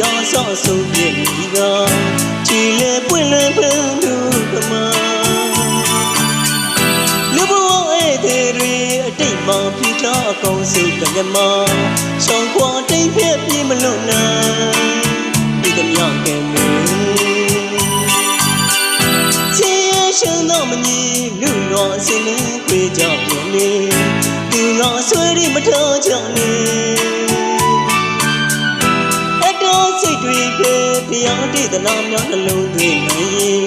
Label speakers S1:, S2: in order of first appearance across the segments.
S1: ရောဆော့ဆုံးပြည့်မိကချီလေပွင့်လေပန်းသူကမလူဘဝဧည့်သည်တွေအတိတ်မှာပြထားအကောင်စုကမြမရှောင်းခွာတိတ်ဖြစ်ပြေမလွတ်နိုင်ဒီကမြောက်ကဲမင်းချစ်ရရှင်တော့မညီလူတော်အစင်းလေးခွေကြောက်ပြန်လေသူငါဆွဲရမထောကြောင့်လေအတော် စိတ်တွေပဲတရားတည်သနာများနှလုံးသွင်းနိုင်ရင်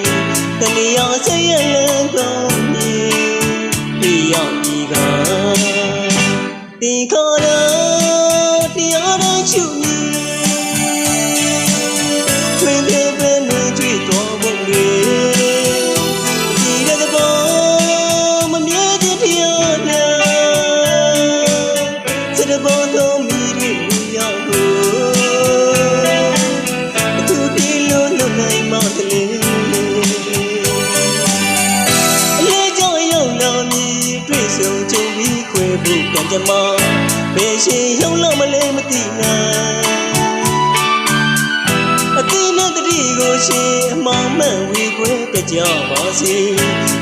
S1: တဏှာစိတ်ရလန်းကောင်းမြင်ဒီရောက်ဒီကဒီခေါ်တော့တရားတော်ချူမြင် တွေ့ဆုံကြုံပြီးခွဲဖို့ကံကြမ္မာဘယ်ရှင်ရောက်လာမလဲမသိနိုင်အတိနဲ့တတိကိုရှင်အမောင်မှန်ဝေခွဲပြကြပါစေ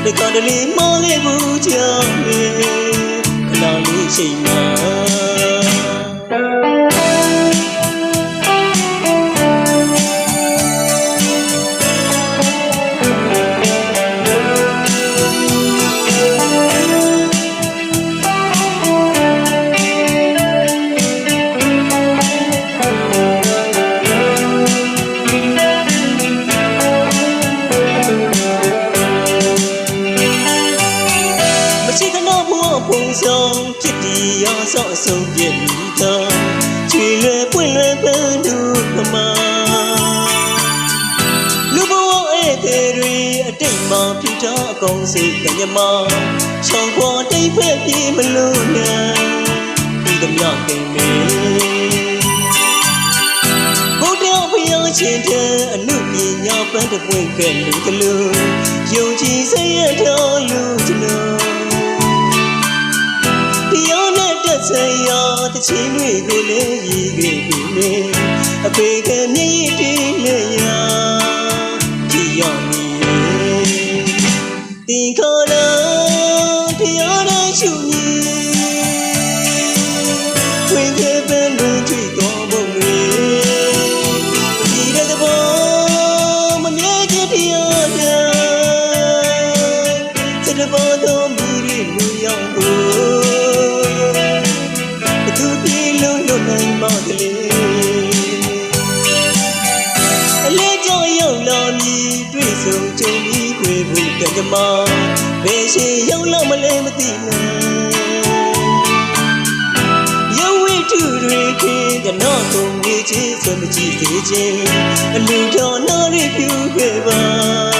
S1: ဒီကတလေးမောလေးဘူးကြောင့်လေခဏလေးချိန် ရောဆော့ဆုံးပြည့်မိတော့ချွေလွယ်ပွင့်လွယ်ပန်းသူကမလူဘဝဧည့်သည်တွေအတိတ်မှာဖြူထားအကောင်စုကညမချောင်းခွာတိတ်ဖက်ပြေမလို့နဲ့ဒီကမြောက်ကင်းမေဘုဒ္ဓဘုရားရှင်တဲ့အနုပညာပန်းတစ်ပွင့်ကဲလူကလူယုံကြည်စိတ်ရတော်လူ ချင်းတွေကိုလည်းရည်ခဲ့ပြီလေအဖေကမျက်ရည်တီးလေရဒီရောက်မီတင်ခေါ်လာတရားနဲ့ရှု ဆုံကြုံပြီးခွေဖို့ကံကြမ္မာဘယ်ရှိရောက်လာမလဲမသိနဲ့ရုပ်ဝိတုတွေခင်ကနောကုန်နေချေဆွမကြည့်သေးခြင်းအလူတော်နာရီပြူခဲ့ပါခဏလေးချိန်ပါ